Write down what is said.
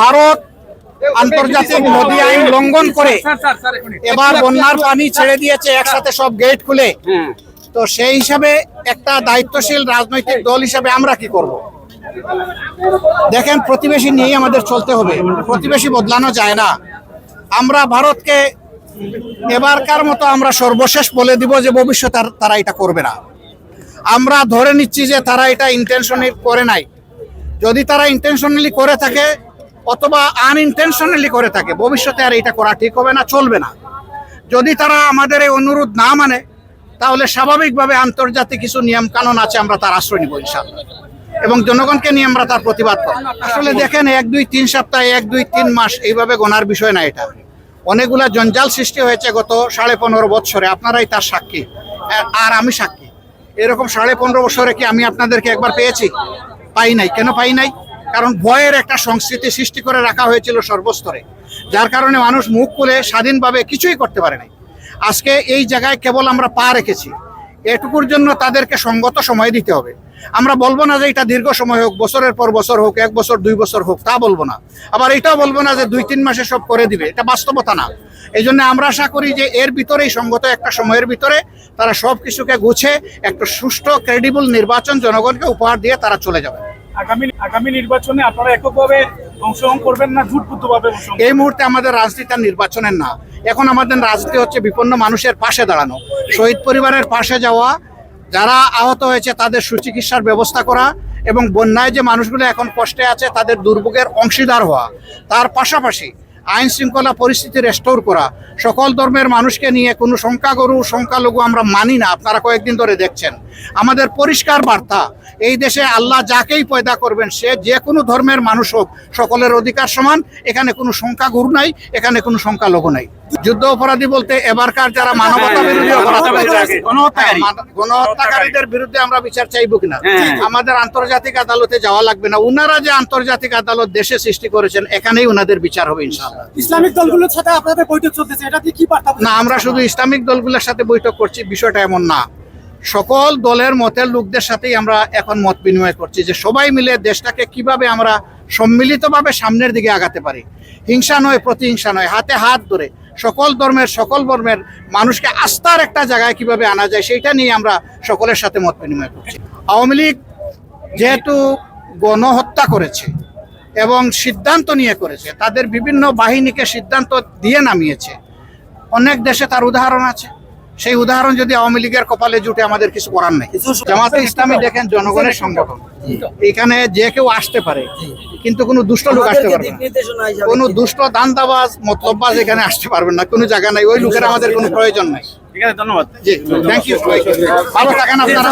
ভারত আন্তর্জাতিক নদী আইন লঙ্ঘন করে এবার বন্যার পানি ছেড়ে দিয়েছে একসাথে সব গেট খুলে। তো সেই হিসাবে একটা দায়িত্বশীল রাজনৈতিক দল হিসাবে আমরা কি করব? দেখেন প্রতিবেশী নিয়েই আমাদের চলতে হবে। প্রতিবেশী বদলানো যায় না। আমরা ভারতকে এবারকার মতো আমরা সর্বশেষ বলে দিব যে ভবিষ্যতে আর তারা এটা করবে না। আমরা ধরে নিচ্ছি যে তারা এটা ইন্টেনশনালি করে নাই। যদি তারা ইন্টেনশনালি করে থাকে অথবা আনইনটেনশনালি করে থাকে, ভবিষ্যতে আর এটা করা ঠিক হবে না, চলবে না। যদি তারা আমাদের এই অনুরোধ না মানে তাহলে স্বাভাবিকভাবে আন্তর্জাতিক কিছু নিয়ম কানুন আছে, আমরা তার আশ্রয় নিব এবং জনগণকে নিয়ে আমরা তার প্রতিবাদ করব। আসলে দেখেন, এক, দুই, তিন সপ্তাহে, এক, দুই, তিন মাস এইভাবে গোনার বিষয় না এটা। অনেকগুলা জঞ্জাল সৃষ্টি হয়েছে গত সাড়ে পনেরো বছরে, আপনারাই তার সাক্ষী। আর আমি সাক্ষী। এরকম সাড়ে পনেরো বছরে কি আমি আপনাদেরকে একবার পেয়েছি? পাই নাই। কেন পাই নাই? কারণ ভয়ের একটা সংস্কৃতি সৃষ্টি করে রাখা হয়েছিল সর্বস্তরে, যার কারণে মানুষ মুখ খুলে স্বাধীনভাবে কিছুই করতে পারে নাই। আজকে এই জায়গায় কেবল আমরা পা রেখেছি। এটুকুর জন্য তাদেরকে সঙ্গত সময় দিতে হবে। আমরা বলব না যে এটা দীর্ঘ সময় হোক, বছরের পর বছর হোক, এক বছর, দুই বছর হোক, তা বলব না। আবার এটাও বলব না যে দুই, তিন মাসে সব করে দিবে। এটা বাস্তবতা না। এই জন্য আমরা আশা করি যে এর ভিতরেই সঙ্গত একটা সময়ের ভিতরে তারা সব কিছুকে গুছে, একটা সুষ্ঠু ক্রেডিবল নির্বাচন জনগণকে উপহার দিয়ে তারা চলে যাবে। আগামী আগামী নির্বাচনে আপনারা এককভাবে অংশগ্রহণ করবেন না জুটবুদ্ধভাবে এই মুহূর্তে আমাদের রাজনীতি নির্বাচনের না। এখন আমাদের রাজনীতি হচ্ছে বিপন্ন মানুষের পাশে দাঁড়ানো। শহীদ পরিবারের পাশে যাওয়া যারা আহত হয়েছে তাদের সুচিকিৎসার ব্যবস্থা করা এবং বন্যায় যে মানুষগুলো এখন কষ্টে আছে তাদের দুর্ভোগের অংশীদার হওয়া। তার পাশাপাশি আইন শৃঙ্খলা পরিস্থিতি রেস্টোর করা। সকল ধর্মের মানুষকে নিয়ে কোনো সংখ্যাগরু সংখ্যালঘু আমরা মানি না। আপনারা কয়েকদিন ধরে দেখছেন। আমাদের পরিষ্কার বার্তা। এই দেশে আল্লাহ যাকেই পয়দা করবেন সে যে কোনো ধর্মের মানুষ হোক সকলের অধিকার সমান এখানে কোনো সংখ্যাগুরু নাই এখানে কোনো সংখ্যালঘু নাই। যুদ্ধ অপরাধী বলতে এবারকার যারা মানবতা বিরোধী। হ্যাঁ, মান- গণহত্যাকারীদের বিরুদ্ধে আমরা বিচার চাইব কিনা? হ্যাঁ। আমাদের আন্তর্জাতিক আদালতে যাওয়া লাগবে না। উনারা যে আন্তর্জাতিক আদালত দেশে সৃষ্টি করেছেন এখানেই উনাদের বিচার হবে ইনশাআল্লাহ। ইসলামিক দলগুলোর সাথে আপনাদের বৈঠক চলতেছে এটা কি বার্তা? না আমরা শুধু ইসলামিক দলগুলোর সাথে বৈঠক করছি বিষয়টা এমন না। সকল দলের মতের লোকদের সাথেই আমরা এখন মত বিনিময় করছি যে সবাই মিলে দেশটাকে কীভাবে আমরা সম্মিলিতভাবে সামনের দিকে আগাতে পারি। হিংসা নয়, প্রতিহিংসা নয়, হাতে হাত ধরে সকল ধর্মের সকল ধর্মের মানুষকে আস্থার একটা জায়গায় কীভাবে আনা যায় সেইটা নিয়ে আমরা সকলের সাথে মত বিনিময় করছি। আওয়ামী লীগ যেহেতু গণহত্যা করেছে এবং সিদ্ধান্ত নিয়ে করেছে, তাদের বিভিন্ন বাহিনীকে সিদ্ধান্ত দিয়ে নামিয়েছে। অনেক দেশে তার উদাহরণ আছে। সেই উদাহরণ যদি আওয়ামী লীগের কপালে জুটে আমাদের কিছু করার নেই। জামাতে ইসলামী দেখেন জনগণের সংগঠন। এখানে যে কেউ আসতে পারে কিন্তু কোনো দুষ্ট লোক আসতে পারবে না। কোনো দুষ্ট দান্দাবাজ মতলববাজ এখানে আসতে পারবেন না। কোনো জায়গা নাই। ওই লোকের আমাদের কোনো প্রয়োজন নাই। ঠিক আছে ধন্যবাদ। জি থ্যাংক ইউ ভালো থাকেন আপনারা